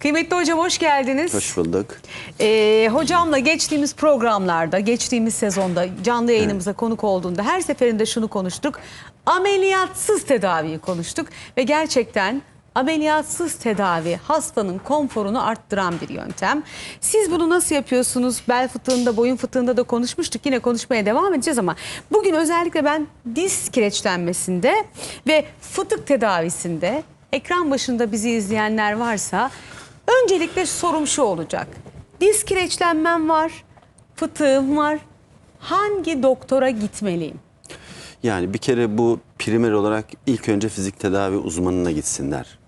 Kıymetli hocam hoş geldiniz. Hoş bulduk. Ee, hocamla geçtiğimiz programlarda, geçtiğimiz sezonda canlı yayınımıza konuk olduğunda her seferinde şunu konuştuk. Ameliyatsız tedaviyi konuştuk ve gerçekten ameliyatsız tedavi hastanın konforunu arttıran bir yöntem. Siz bunu nasıl yapıyorsunuz? Bel fıtığında, boyun fıtığında da konuşmuştuk. Yine konuşmaya devam edeceğiz ama bugün özellikle ben diz kireçlenmesinde ve fıtık tedavisinde ekran başında bizi izleyenler varsa öncelikle sorum şu olacak. Diz kireçlenmem var, fıtığım var. Hangi doktora gitmeliyim? Yani bir kere bu primer olarak ilk önce fizik tedavi uzmanına gitsinler.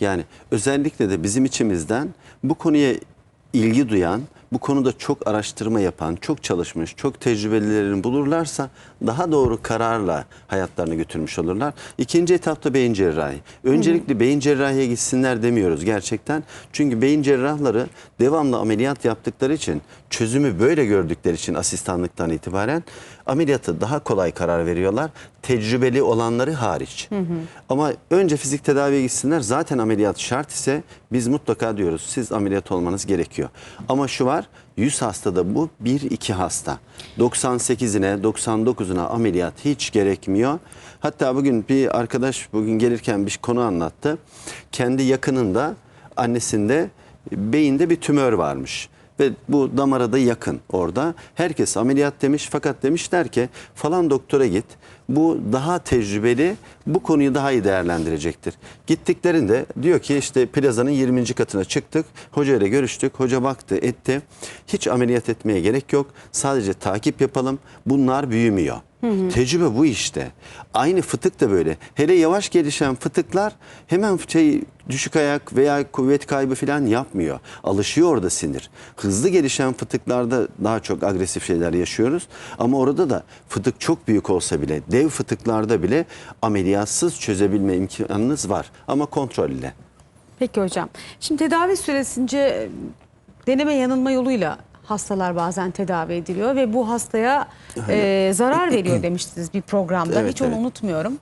Yani özellikle de bizim içimizden bu konuya ilgi duyan, bu konuda çok araştırma yapan, çok çalışmış, çok tecrübelilerini bulurlarsa daha doğru kararla hayatlarını götürmüş olurlar. İkinci etapta beyin cerrahi. Öncelikle beyin cerrahiye gitsinler demiyoruz gerçekten. Çünkü beyin cerrahları devamlı ameliyat yaptıkları için, çözümü böyle gördükleri için asistanlıktan itibaren ameliyatı daha kolay karar veriyorlar. Tecrübeli olanları hariç. Ama önce fizik tedaviye gitsinler. Zaten ameliyat şart ise biz mutlaka diyoruz siz ameliyat olmanız gerekiyor. Ama şu var 100 hastada bu 1-2 hasta. 98'ine 99'una ameliyat hiç gerekmiyor. Hatta bugün bir arkadaş bugün gelirken bir konu anlattı. Kendi yakınında annesinde beyinde bir tümör varmış ve bu damara da yakın orada. Herkes ameliyat demiş fakat demişler ki falan doktora git. Bu daha tecrübeli, bu konuyu daha iyi değerlendirecektir. Gittiklerinde diyor ki işte plazanın 20. katına çıktık. Hoca ile görüştük. Hoca baktı, etti. Hiç ameliyat etmeye gerek yok. Sadece takip yapalım. Bunlar büyümüyor. Tecrübe bu işte. Aynı fıtık da böyle. Hele yavaş gelişen fıtıklar hemen şey düşük ayak veya kuvvet kaybı falan yapmıyor. Alışıyor orada sinir. Hızlı gelişen fıtıklarda daha çok agresif şeyler yaşıyoruz. Ama orada da fıtık çok büyük olsa bile, dev fıtıklarda bile ameliyatsız çözebilme imkanınız var. Ama kontrolle. Peki hocam. Şimdi tedavi süresince deneme yanılma yoluyla hastalar bazen tedavi ediliyor ve bu hastaya e, zarar veriyor demiştiniz bir programda. Evet, Hiç onu evet. unutmuyorum.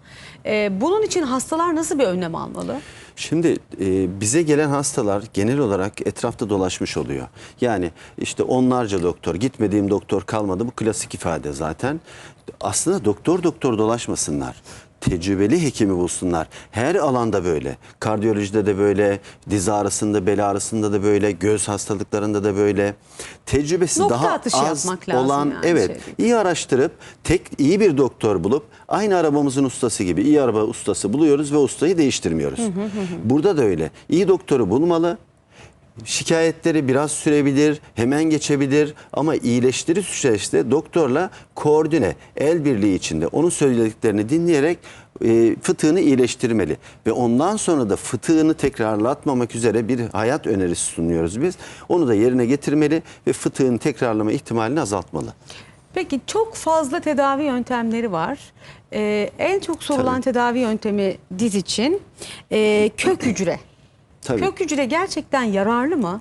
E, bunun için hastalar nasıl bir önlem almalı? Şimdi e, bize gelen hastalar genel olarak etrafta dolaşmış oluyor. Yani işte onlarca doktor, gitmediğim doktor kalmadı. Bu klasik ifade zaten. Aslında doktor doktor dolaşmasınlar. Tecrübeli hekimi bulsunlar. Her alanda böyle. Kardiyolojide de böyle, diz ağrısında, bel ağrısında da böyle, göz hastalıklarında da böyle. Tecrübesi Nokta daha az olan, yani evet. şeyde. iyi araştırıp tek iyi bir doktor bulup aynı arabamızın ustası gibi iyi araba ustası buluyoruz ve ustayı değiştirmiyoruz. Burada da öyle. İyi doktoru bulmalı. Şikayetleri biraz sürebilir, hemen geçebilir ama iyileştiri süreçte doktorla koordine, el birliği içinde onun söylediklerini dinleyerek e, fıtığını iyileştirmeli. Ve ondan sonra da fıtığını tekrarlatmamak üzere bir hayat önerisi sunuyoruz biz. Onu da yerine getirmeli ve fıtığın tekrarlama ihtimalini azaltmalı. Peki çok fazla tedavi yöntemleri var. E, en çok sorulan Tabii. tedavi yöntemi diz için e, kök hücre. Tabii. Kök hücre gerçekten yararlı mı?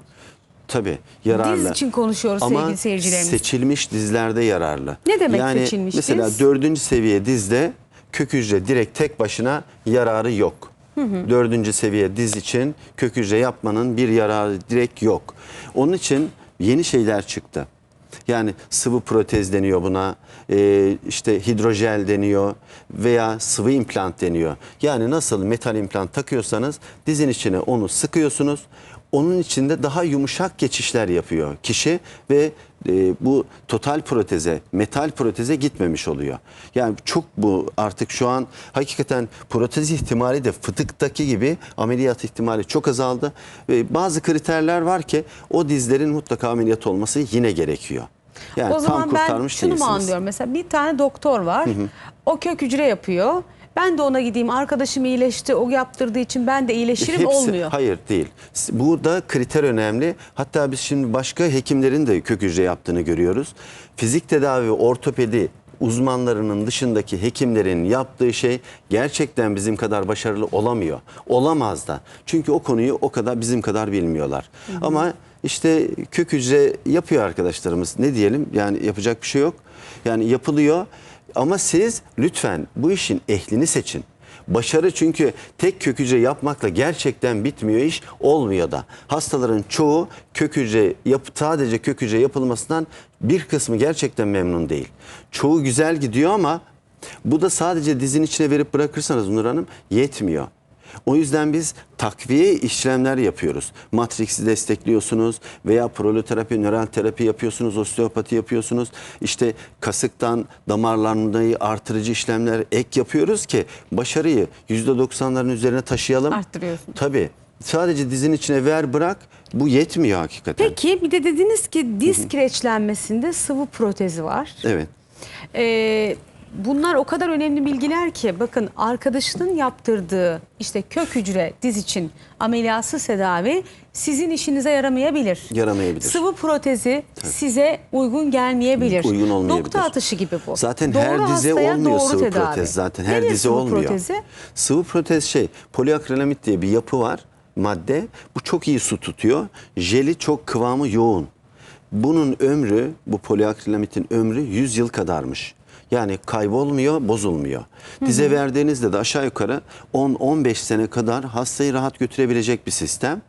Tabii yararlı. Diz için konuşuyoruz Ama sevgili seyircilerimiz. seçilmiş dizlerde yararlı. Ne demek yani seçilmiş mesela diz? dördüncü seviye dizde kök hücre direkt tek başına yararı yok. Dördüncü seviye diz için kök hücre yapmanın bir yararı direkt yok. Onun için yeni şeyler çıktı. Yani sıvı protez deniyor buna, e, işte hidrojel deniyor veya sıvı implant deniyor. Yani nasıl metal implant takıyorsanız dizin içine onu sıkıyorsunuz. Onun içinde daha yumuşak geçişler yapıyor kişi ve e, bu total proteze, metal proteze gitmemiş oluyor. Yani çok bu artık şu an hakikaten protez ihtimali de fıtıktaki gibi ameliyat ihtimali çok azaldı. Ve bazı kriterler var ki o dizlerin mutlaka ameliyat olması yine gerekiyor. Yani o zaman tam ben şunu mu anlıyorum? Mesela bir tane doktor var. O kök hücre yapıyor. Ben de ona gideyim. Arkadaşım iyileşti. O yaptırdığı için ben de iyileşirim Hepsi- olmuyor. Hayır değil. Burada kriter önemli. Hatta biz şimdi başka hekimlerin de kök hücre yaptığını görüyoruz. Fizik tedavi, ortopedi uzmanlarının dışındaki hekimlerin yaptığı şey gerçekten bizim kadar başarılı olamıyor. Olamaz da. Çünkü o konuyu o kadar bizim kadar bilmiyorlar. Ama işte kök hücre yapıyor arkadaşlarımız. Ne diyelim? Yani yapacak bir şey yok. Yani yapılıyor. Ama siz lütfen bu işin ehlini seçin. Başarı çünkü tek kök hücre yapmakla gerçekten bitmiyor iş, olmuyor da. Hastaların çoğu kök hücre yap, sadece kök hücre yapılmasından bir kısmı gerçekten memnun değil. Çoğu güzel gidiyor ama bu da sadece dizin içine verip bırakırsanız Nur Hanım yetmiyor. O yüzden biz takviye işlemler yapıyoruz. Matrix'i destekliyorsunuz veya proloterapi, nöral terapi yapıyorsunuz, osteopati yapıyorsunuz. İşte kasıktan damarlanmayı artırıcı işlemler ek yapıyoruz ki başarıyı %90'ların üzerine taşıyalım. Arttırıyorsun. Tabii. Sadece dizin içine ver bırak bu yetmiyor hakikaten. Peki bir de dediniz ki diz kireçlenmesinde sıvı protezi var. Evet. Ee, bunlar o kadar önemli bilgiler ki bakın arkadaşının yaptırdığı işte kök hücre diz için ameliyatsız tedavi sizin işinize yaramayabilir. Yaramayabilir. Sıvı protezi size uygun gelmeyebilir. Uygun olmayabilir. Nokta atışı gibi bu. Zaten Doğru her dize olmuyor doğru sıvı tedavi. protez zaten. Her Nedir dize sıvı olmuyor. protezi? Sıvı protez şey poliakrilamit diye bir yapı var madde. Bu çok iyi su tutuyor. Jeli çok kıvamı yoğun. Bunun ömrü bu poliakrilamitin ömrü 100 yıl kadarmış. Yani kaybolmuyor, bozulmuyor. Dize verdiğinizde de aşağı yukarı 10-15 sene kadar hastayı rahat götürebilecek bir sistem.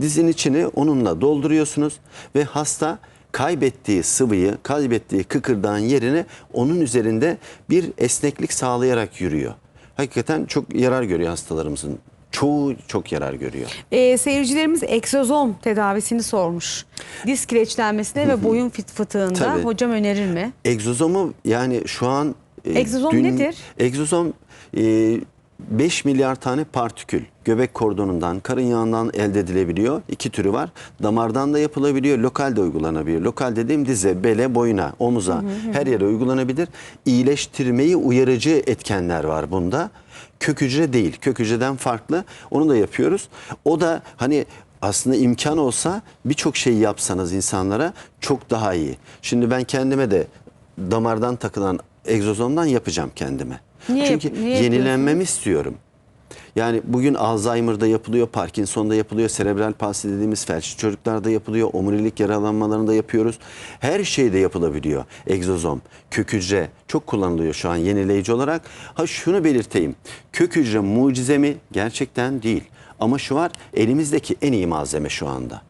Dizin içini onunla dolduruyorsunuz ve hasta kaybettiği sıvıyı, kaybettiği kıkırdağın yerine onun üzerinde bir esneklik sağlayarak yürüyor. Hakikaten çok yarar görüyor hastalarımızın. Çoğu çok yarar görüyor. Ee, seyircilerimiz egzozom tedavisini sormuş. Diz kireçlenmesine ve boyun fit fıtığında Tabii. hocam önerir mi? Egzozomu yani şu an... e, Egzozom nedir? Egzozom e, 5 milyar tane partikül göbek kordonundan, karın yağından elde edilebiliyor. İki türü var. Damardan da yapılabiliyor, lokal de uygulanabiliyor. Lokal dediğim dize, bele, boyuna, omuza her yere uygulanabilir. İyileştirmeyi uyarıcı etkenler var bunda. Kök hücre değil, kök hücreden farklı. Onu da yapıyoruz. O da hani aslında imkan olsa birçok şey yapsanız insanlara çok daha iyi. Şimdi ben kendime de damardan takılan egzozomdan yapacağım kendime. Niye Çünkü niye yenilenmemi istiyorum. Yani bugün Alzheimer'da yapılıyor, Parkinson'da yapılıyor, serebral palsi dediğimiz felçli çocuklarda yapılıyor, omurilik yaralanmalarında yapıyoruz. Her şeyde yapılabiliyor egzozom, kök hücre çok kullanılıyor şu an yenileyici olarak. Ha şunu belirteyim, kök hücre mucize mi? Gerçekten değil. Ama şu var, elimizdeki en iyi malzeme şu anda.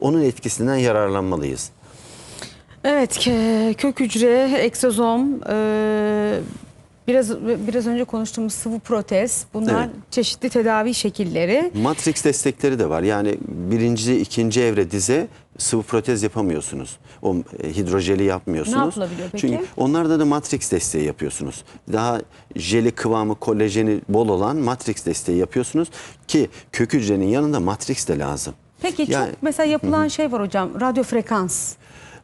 Onun etkisinden yararlanmalıyız. Evet, kök hücre, egzozom, e, biraz biraz önce konuştuğumuz sıvı protez. Bunlar Evet. çeşitli tedavi şekilleri. Matrix destekleri de var. Yani birinci, ikinci evre dize sıvı protez yapamıyorsunuz. O e, hidrojeli yapmıyorsunuz. Ne yapılabiliyor peki? Çünkü onlarda da matrix desteği yapıyorsunuz. Daha jeli kıvamı, kolajeni bol olan matrix desteği yapıyorsunuz ki kök hücrenin yanında matrix de lazım. Peki Yani- çok mesela yapılan şey var hocam, radyo frekans.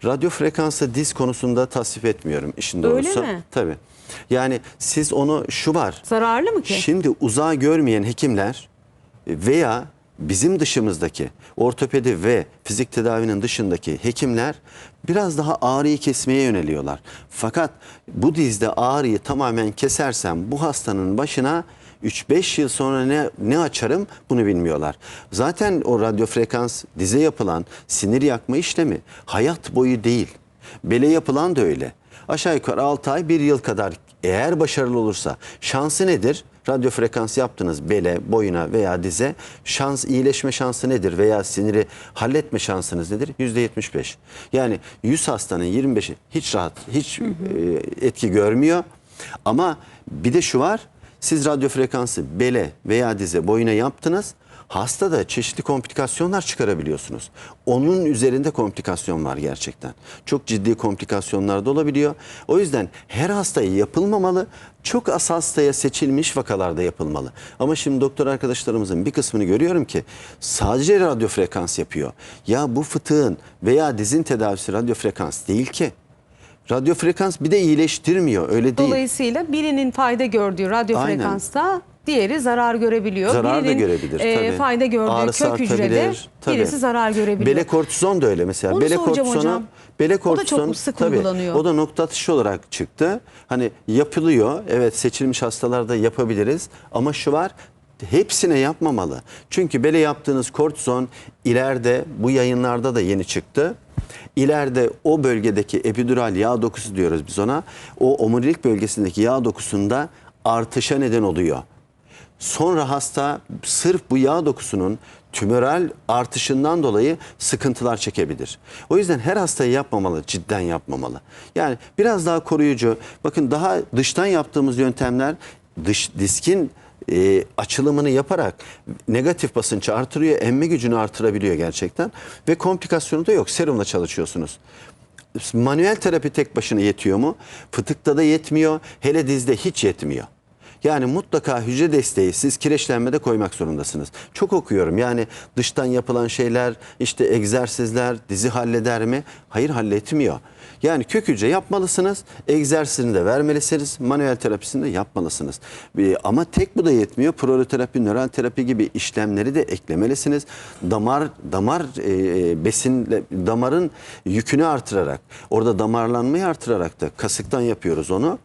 Radyo frekansı diz konusunda tasvip etmiyorum işin Öyle doğrusu. mi? Tabii. Yani siz onu şu var. Zararlı mı ki? Şimdi uzağa görmeyen hekimler veya bizim dışımızdaki ortopedi ve fizik tedavinin dışındaki hekimler biraz daha ağrıyı kesmeye yöneliyorlar. Fakat bu dizde ağrıyı tamamen kesersem bu hastanın başına 3-5 yıl sonra ne, ne açarım bunu bilmiyorlar. Zaten o radyo frekans dize yapılan sinir yakma işlemi hayat boyu değil. Bele yapılan da öyle. Aşağı yukarı 6 ay 1 yıl kadar eğer başarılı olursa şansı nedir? Radyo frekans yaptınız bele, boyuna veya dize. Şans, iyileşme şansı nedir? Veya siniri halletme şansınız nedir? %75. Yani 100 hastanın 25'i hiç rahat, hiç e, etki görmüyor. Ama bir de şu var. Siz radyo frekansı bele veya dize boyuna yaptınız. Hastada çeşitli komplikasyonlar çıkarabiliyorsunuz. Onun üzerinde komplikasyon var gerçekten. Çok ciddi komplikasyonlar da olabiliyor. O yüzden her hastaya yapılmamalı. Çok az hastaya seçilmiş vakalarda yapılmalı. Ama şimdi doktor arkadaşlarımızın bir kısmını görüyorum ki sadece radyo frekans yapıyor. Ya bu fıtığın veya dizin tedavisi radyo frekans değil ki. Radyo frekans bir de iyileştirmiyor öyle değil. Dolayısıyla birinin fayda gördüğü radyo Aynen. frekansta diğeri zarar görebiliyor. Zarar da birinin, görebilir e, tabii. fayda gördüğü Ağrısı kök hücrede tabii. birisi zarar görebiliyor. Bele kortizon da öyle mesela. Onu bele kortizonu, hocam. bele O da kortizon çok sık tabii, uygulanıyor. O da nokta atışı olarak çıktı. Hani yapılıyor. Evet seçilmiş hastalarda yapabiliriz ama şu var hepsine yapmamalı. Çünkü bele yaptığınız kortizon ileride bu yayınlarda da yeni çıktı. İleride o bölgedeki epidural yağ dokusu diyoruz biz ona. O omurilik bölgesindeki yağ dokusunda artışa neden oluyor. Sonra hasta sırf bu yağ dokusunun tümöral artışından dolayı sıkıntılar çekebilir. O yüzden her hastayı yapmamalı, cidden yapmamalı. Yani biraz daha koruyucu. Bakın daha dıştan yaptığımız yöntemler dış diskin e, açılımını yaparak negatif basıncı artırıyor, emme gücünü artırabiliyor gerçekten ve komplikasyonu da yok. Serumla çalışıyorsunuz. Manuel terapi tek başına yetiyor mu? Fıtıkta da yetmiyor, hele dizde hiç yetmiyor. Yani mutlaka hücre desteği siz kireçlenmede koymak zorundasınız. Çok okuyorum yani dıştan yapılan şeyler işte egzersizler dizi halleder mi? Hayır halletmiyor. Yani kök hücre yapmalısınız, egzersizini de vermelisiniz, manuel terapisini de yapmalısınız. Ee, Ama tek bu da yetmiyor. Proloterapi, nöral terapi gibi işlemleri de eklemelisiniz. Damar damar e, besinle damarın yükünü artırarak, orada damarlanmayı artırarak da kasıktan yapıyoruz onu.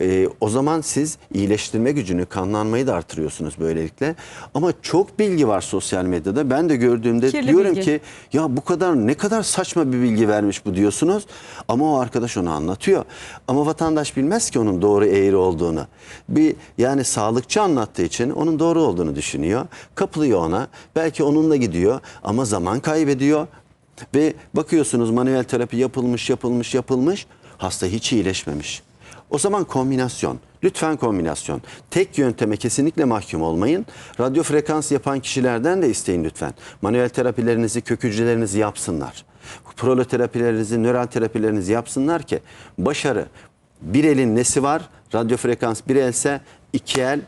Ee, o zaman siz iyileştirme gücünü, kanlanmayı da artırıyorsunuz böylelikle. Ama çok bilgi var sosyal medyada. Ben de gördüğümde Kirli diyorum bilgi. ki ya bu kadar ne kadar saçma bir bilgi vermiş bu diyorsunuz. Ama o arkadaş onu anlatıyor. Ama vatandaş bilmez ki onun doğru eğri olduğunu. Bir yani sağlıkçı anlattığı için onun doğru olduğunu düşünüyor. Kapılıyor ona. Belki onunla gidiyor ama zaman kaybediyor. Ve bakıyorsunuz manuel terapi yapılmış, yapılmış, yapılmış. Hasta hiç iyileşmemiş. O zaman kombinasyon. Lütfen kombinasyon. Tek yönteme kesinlikle mahkum olmayın. Radyo frekans yapan kişilerden de isteyin lütfen. Manuel terapilerinizi, kök hücrelerinizi yapsınlar. Proloterapilerinizi, nöral terapilerinizi yapsınlar ki başarı. Bir elin nesi var? Radyo frekans bir else iki el,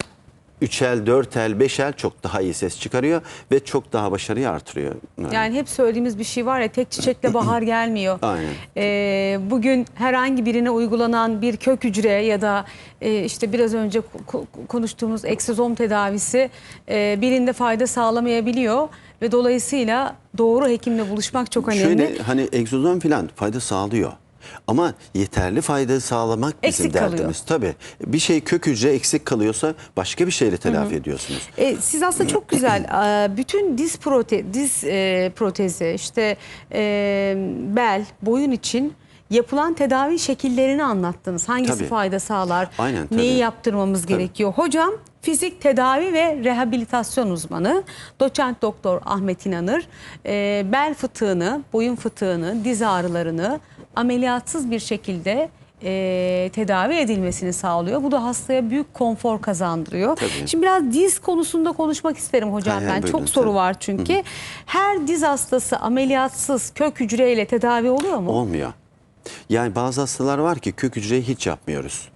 üç el, dört el, beş el çok daha iyi ses çıkarıyor ve çok daha başarıyı artırıyor. Yani hep söylediğimiz bir şey var ya tek çiçekle bahar gelmiyor. Aynen. Ee, bugün herhangi birine uygulanan bir kök hücre ya da e, işte biraz önce ko- konuştuğumuz eksozom tedavisi e, birinde fayda sağlamayabiliyor ve dolayısıyla doğru hekimle buluşmak çok önemli. Şöyle hani egzozom falan fayda sağlıyor. Ama yeterli fayda sağlamak bizim Eksik kalıyor. derdimiz. Tabii. Bir şey kök hücre eksik kalıyorsa başka bir şeyle telafi ediyorsunuz. E, siz aslında çok güzel bütün diz prote diz e, protezi işte e, bel boyun için yapılan tedavi şekillerini anlattınız. Hangisi Tabii. fayda sağlar? Aynen, tabii. Neyi yaptırmamız gerekiyor? Hocam fizik tedavi ve rehabilitasyon uzmanı doçent doktor Ahmet İnanır e, bel fıtığını, boyun fıtığını, diz ağrılarını ameliyatsız bir şekilde e, tedavi edilmesini sağlıyor. Bu da hastaya büyük konfor kazandırıyor. Tabii. Şimdi biraz diz konusunda konuşmak isterim hocam Hay ben. buyurun, Çok soru tabii. var çünkü. Her diz hastası ameliyatsız kök hücreyle tedavi oluyor mu? Olmuyor. Yani bazı hastalar var ki kök hücreyi hiç yapmıyoruz.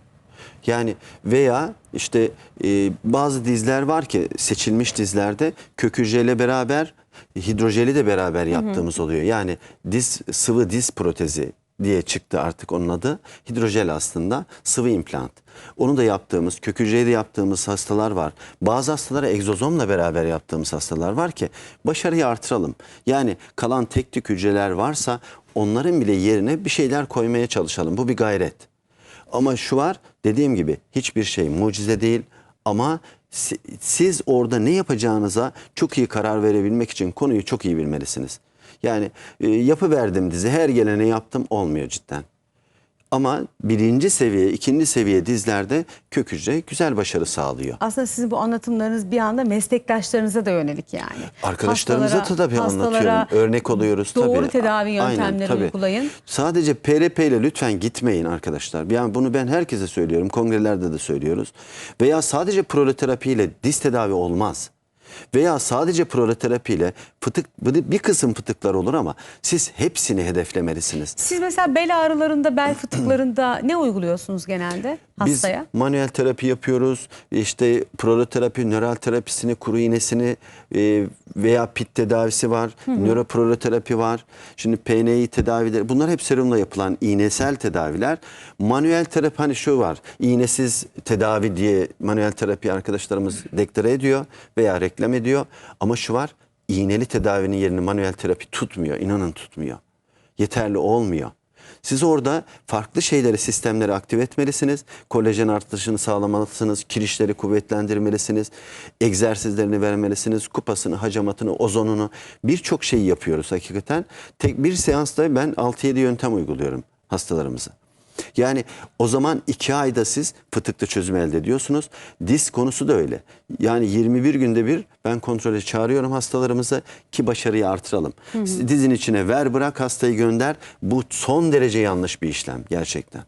Yani veya işte e, bazı dizler var ki seçilmiş dizlerde kök hücreyle beraber hidrojeli de beraber yaptığımız oluyor. Yani diz sıvı diz protezi diye çıktı artık onun adı. Hidrojel aslında sıvı implant. Onu da yaptığımız, kök hücreyi de yaptığımız hastalar var. Bazı hastalara egzozomla beraber yaptığımız hastalar var ki başarıyı artıralım. Yani kalan tek tük hücreler varsa onların bile yerine bir şeyler koymaya çalışalım. Bu bir gayret. Ama şu var dediğim gibi hiçbir şey mucize değil ama si- siz orada ne yapacağınıza çok iyi karar verebilmek için konuyu çok iyi bilmelisiniz. Yani e, yapıverdim dizi her gelene yaptım olmuyor cidden. Ama birinci seviye, ikinci seviye dizlerde kök hücre güzel başarı sağlıyor. Aslında sizin bu anlatımlarınız bir anda meslektaşlarınıza da yönelik yani. Arkadaşlarımıza da Hastalara- tabii hastalara anlatıyorum. Örnek oluyoruz tabii. Doğru tedavi yöntemleri tabii. uygulayın. Sadece PRP ile lütfen gitmeyin arkadaşlar. Yani bunu ben herkese söylüyorum. Kongrelerde de söylüyoruz. Veya sadece proloterapi ile diz tedavi olmaz. Veya sadece proloterapi ile fıtık bir kısım fıtıklar olur ama siz hepsini hedeflemelisiniz. Siz mesela bel ağrılarında, bel fıtıklarında ne uyguluyorsunuz genelde hastaya? Biz manuel terapi yapıyoruz. İşte proloterapi, nöral terapisini, kuru iğnesini e, veya pit tedavisi var. Nöroproloterapi var. Şimdi PNI tedavileri. Bunlar hep serumla yapılan iğnesel tedaviler. Manuel terapi hani şu var. İğnesiz tedavi diye manuel terapi arkadaşlarımız deklare ediyor veya reklam ediyor. Ama şu var. İğneli tedavinin yerini manuel terapi tutmuyor. İnanın tutmuyor. Yeterli olmuyor. Siz orada farklı şeyleri, sistemleri aktive etmelisiniz. Kolajen artışını sağlamalısınız. Kirişleri kuvvetlendirmelisiniz. Egzersizlerini vermelisiniz. Kupasını, hacamatını, ozonunu birçok şeyi yapıyoruz hakikaten. Tek bir seansta ben 6-7 yöntem uyguluyorum hastalarımıza. Yani o zaman iki ayda siz fıtıklı çözüm elde ediyorsunuz. Diz konusu da öyle. Yani 21 günde bir ben kontrole çağırıyorum hastalarımızı ki başarıyı artıralım. Dizin içine ver bırak hastayı gönder. Bu son derece yanlış bir işlem gerçekten.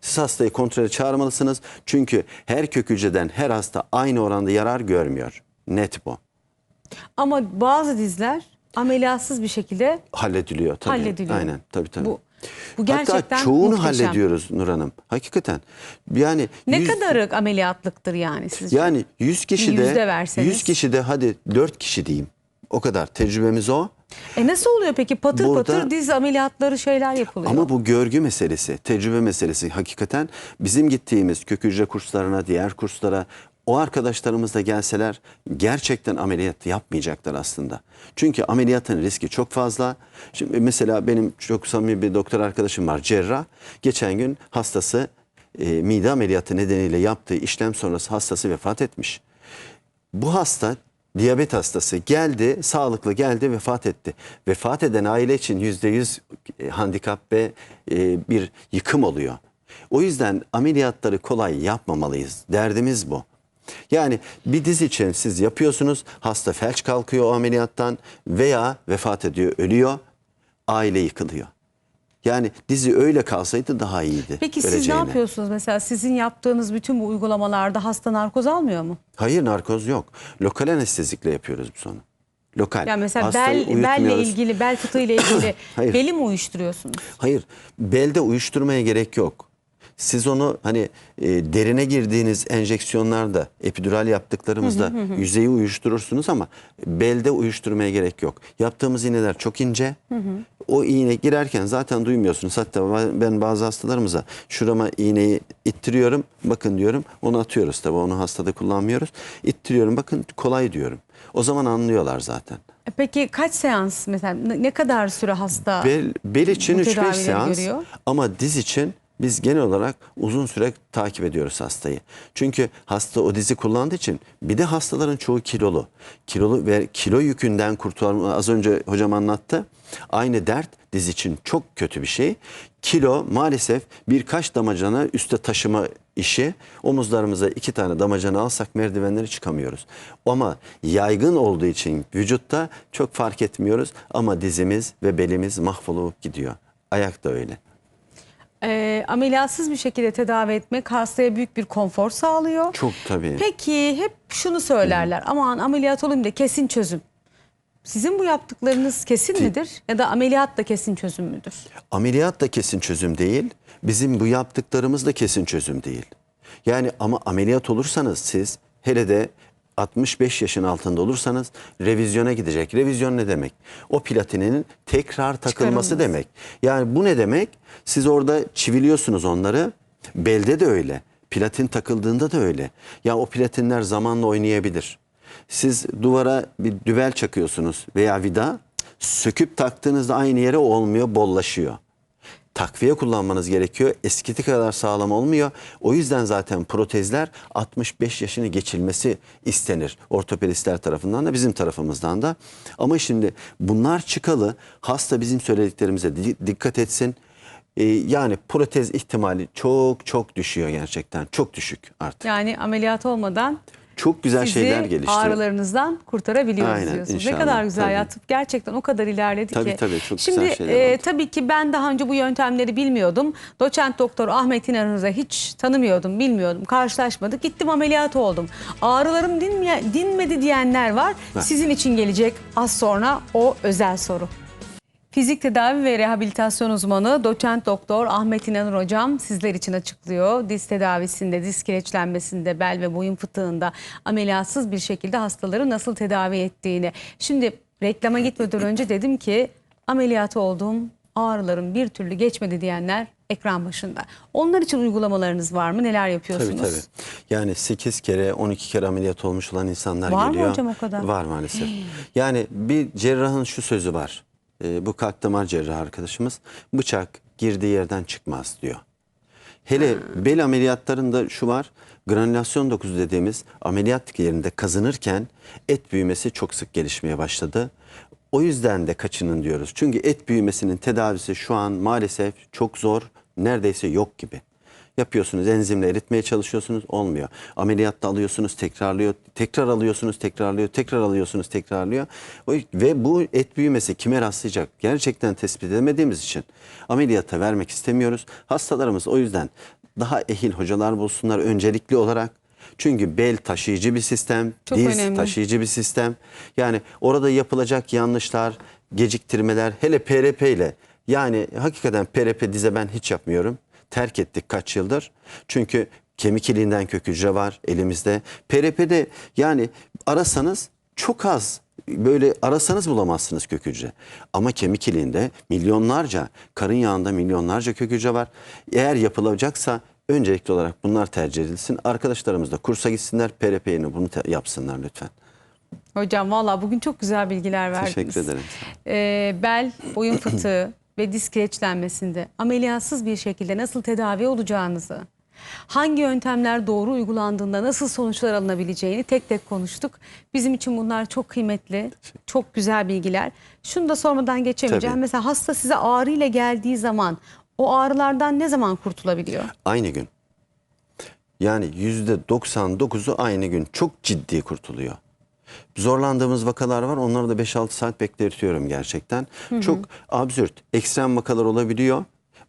Siz hastayı kontrole çağırmalısınız. Çünkü her kök hücreden her hasta aynı oranda yarar görmüyor. Net bu. Ama bazı dizler ameliyatsız bir şekilde Hallediliyor tabii. Hallediliyor. Aynen tabii tabii. Bu- bu gerçekten Hatta çoğunu muhteşem. hallediyoruz Nur Hanım. Hakikaten. Yani ne yüz- kadarı ameliyatlıktır yani sizce? Yani 100 kişide yüzde verseniz. 100 kişide hadi 4 kişi diyeyim. O kadar tecrübemiz o. E nasıl oluyor peki? Patır Burada- patır diz ameliyatları şeyler yapılıyor. Ama bu görgü meselesi, tecrübe meselesi hakikaten bizim gittiğimiz kök hücre kurslarına, diğer kurslara o arkadaşlarımız da gelseler gerçekten ameliyat yapmayacaklar aslında. Çünkü ameliyatın riski çok fazla. Şimdi mesela benim çok samimi bir doktor arkadaşım var cerrah. Geçen gün hastası e, mide ameliyatı nedeniyle yaptığı işlem sonrası hastası vefat etmiş. Bu hasta diyabet hastası geldi, sağlıklı geldi, vefat etti. Vefat eden aile için yüzde yüz e, handikap ve e, bir yıkım oluyor. O yüzden ameliyatları kolay yapmamalıyız. Derdimiz bu. Yani bir diz için siz yapıyorsunuz, hasta felç kalkıyor o ameliyattan veya vefat ediyor, ölüyor, aile yıkılıyor. Yani dizi öyle kalsaydı daha iyiydi. Peki siz ne yapıyorsunuz? Mesela sizin yaptığınız bütün bu uygulamalarda hasta narkoz almıyor mu? Hayır narkoz yok. Lokal anestezikle yapıyoruz biz onu. Lokal. Yani mesela Hastayı bel, belle ilgili, bel fıtığı ile ilgili beli mi uyuşturuyorsunuz? Hayır. Belde uyuşturmaya gerek yok. Siz onu hani e, derine girdiğiniz enjeksiyonlarda, epidural yaptıklarımızda yüzeyi uyuşturursunuz ama belde uyuşturmaya gerek yok. Yaptığımız iğneler çok ince. O iğne girerken zaten duymuyorsunuz. Hatta ben bazı hastalarımıza şurama iğneyi ittiriyorum. Bakın diyorum. Onu atıyoruz tabii. Onu hastada kullanmıyoruz. İttiriyorum. Bakın kolay diyorum. O zaman anlıyorlar zaten. E Peki kaç seans mesela ne kadar süre hasta? Bel, bel için bu 3-5 tedavileri seans görüyor? ama diz için biz genel olarak uzun süre takip ediyoruz hastayı. Çünkü hasta o dizi kullandığı için bir de hastaların çoğu kilolu. Kilolu ve kilo yükünden kurtulma az önce hocam anlattı. Aynı dert diz için çok kötü bir şey. Kilo maalesef birkaç damacana üste taşıma işi. Omuzlarımıza iki tane damacana alsak merdivenleri çıkamıyoruz. Ama yaygın olduğu için vücutta çok fark etmiyoruz ama dizimiz ve belimiz mahvolup gidiyor. Ayak da öyle. E, ameliyatsız bir şekilde tedavi etmek hastaya büyük bir konfor sağlıyor. Çok tabii. Peki hep şunu söylerler. Aman ameliyat olayım da kesin çözüm. Sizin bu yaptıklarınız kesin midir ya da ameliyat da kesin çözüm müdür? Ameliyat da kesin çözüm değil. Bizim bu yaptıklarımız da kesin çözüm değil. Yani ama ameliyat olursanız siz hele de 65 yaşın altında olursanız revizyona gidecek. Revizyon ne demek? O platinin tekrar takılması demek. Yani bu ne demek? Siz orada çiviliyorsunuz onları. Belde de öyle. Platin takıldığında da öyle. Ya o platinler zamanla oynayabilir. Siz duvara bir dübel çakıyorsunuz veya vida söküp taktığınızda aynı yere olmuyor, bollaşıyor takviye kullanmanız gerekiyor. Eskisi kadar sağlam olmuyor. O yüzden zaten protezler 65 yaşını geçilmesi istenir. Ortopedistler tarafından da bizim tarafımızdan da. Ama şimdi bunlar çıkalı hasta bizim söylediklerimize di- dikkat etsin. Ee, yani protez ihtimali çok çok düşüyor gerçekten. Çok düşük artık. Yani ameliyat olmadan Çok güzel sizi şeyler gelişti. ağrılarınızdan kurtarabiliyoruz Aynen, diyorsunuz. Ne inşallah, kadar güzel tabii. ya tıp gerçekten o kadar ilerledi Tabii, ki. tabii, çok Şimdi güzel şeyler e, oldu. tabii ki ben daha önce bu yöntemleri bilmiyordum. Doçent doktor Ahmet İnanır'ı hiç tanımıyordum, bilmiyordum. Karşılaşmadık. Gittim ameliyat oldum. Ağrılarım dinme- dinmedi diyenler var. Sizin için gelecek az sonra o özel soru. Fizik tedavi ve rehabilitasyon uzmanı doçent doktor Ahmet İnanır hocam sizler için açıklıyor. Diz tedavisinde, diz kireçlenmesinde, bel ve boyun fıtığında ameliyatsız bir şekilde hastaları nasıl tedavi ettiğini. Şimdi reklama gitmeden önce dedim ki ameliyat oldum, ağrılarım bir türlü geçmedi diyenler ekran başında. Onlar için uygulamalarınız var mı? Neler yapıyorsunuz? Tabii tabii. Yani 8 kere 12 kere ameliyat olmuş olan insanlar Var mı geliyor. hocam o kadar? Var maalesef. yani bir cerrahın şu sözü var. Ee, bu kalp damar cerrahı arkadaşımız bıçak girdiği yerden çıkmaz diyor. Hele bel ameliyatlarında şu var. Granülasyon dokusu dediğimiz ameliyat yerinde kazınırken et büyümesi çok sık gelişmeye başladı. O yüzden de kaçının diyoruz. Çünkü et büyümesinin tedavisi şu an maalesef çok zor, neredeyse yok gibi. Yapıyorsunuz enzimle eritmeye çalışıyorsunuz olmuyor. Ameliyatta alıyorsunuz tekrarlıyor, tekrar alıyorsunuz tekrarlıyor, tekrar alıyorsunuz tekrarlıyor. Ve bu et büyümesi kime rastlayacak gerçekten tespit edemediğimiz için ameliyata vermek istemiyoruz. Hastalarımız o yüzden daha ehil hocalar bulsunlar öncelikli olarak. Çünkü bel taşıyıcı bir sistem, Çok diz önemli. taşıyıcı bir sistem. Yani orada yapılacak yanlışlar, geciktirmeler hele PRP ile yani hakikaten PRP dize ben hiç yapmıyorum. Terk ettik kaç yıldır. Çünkü kemik iliğinden kök hücre var elimizde. PRP'de yani arasanız çok az böyle arasanız bulamazsınız kök hücre. Ama kemik iliğinde milyonlarca, karın yağında milyonlarca kök hücre var. Eğer yapılacaksa öncelikli olarak bunlar tercih edilsin. Arkadaşlarımız da kursa gitsinler, PRP yerine bunu yapsınlar lütfen. Hocam valla bugün çok güzel bilgiler verdiniz. Teşekkür ederim. Ee, bel, boyun fıtığı ve disk kireçlenmesinde ameliyatsız bir şekilde nasıl tedavi olacağınızı, hangi yöntemler doğru uygulandığında nasıl sonuçlar alınabileceğini tek tek konuştuk. Bizim için bunlar çok kıymetli, çok güzel bilgiler. Şunu da sormadan geçemeyeceğim. Tabii. Mesela hasta size ağrı ile geldiği zaman o ağrılardan ne zaman kurtulabiliyor? Aynı gün. Yani yüzde 99'u aynı gün çok ciddi kurtuluyor. Zorlandığımız vakalar var. Onları da 5-6 saat bekletiyorum gerçekten. Çok absürt, ekstrem vakalar olabiliyor.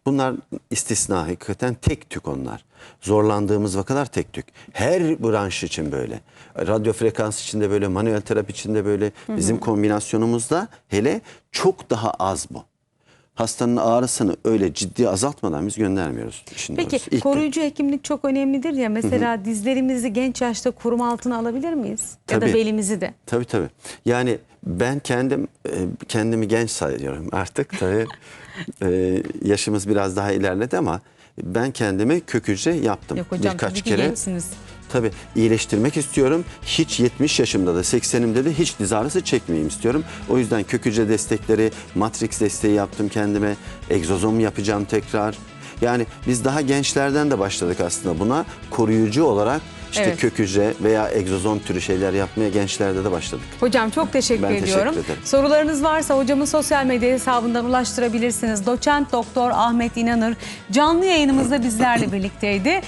Bunlar istisna hakikaten tek tük onlar. Zorlandığımız vakalar tek tük. Her branş için böyle. Radyo frekans için de böyle, manuel terapi için de böyle. Bizim kombinasyonumuzda hele çok daha az bu. Hastanın ağrısını öyle ciddi azaltmadan biz göndermiyoruz. işin Peki doğrusu. İlk gün. koruyucu hekimlik çok önemlidir ya. Mesela dizlerimizi genç yaşta koruma altına alabilir miyiz? Ya da Tabii. belimizi de. Tabii tabii. Yani ben kendim e, kendimi genç sayıyorum artık tabii. E, yaşımız biraz daha ilerledi ama ben kendimi kök hücre yaptım. Yok hocam Birkaç tabii kere. gençsiniz. Tabii iyileştirmek istiyorum. Hiç 70 yaşımda da 80'imde de hiç diz ağrısı çekmeyeyim istiyorum. O yüzden kök hücre destekleri, matrix desteği yaptım kendime. Egzozom yapacağım tekrar. Yani biz daha gençlerden de başladık aslında buna. Koruyucu olarak işte Evet. kök hücre veya egzozom türü şeyler yapmaya gençlerde de başladık. Hocam çok teşekkür Ben teşekkür ediyorum. ederim. Sorularınız varsa hocamın sosyal medya hesabından ulaştırabilirsiniz. Doçent Doktor Ahmet İnanır canlı yayınımızda bizlerle birlikteydi.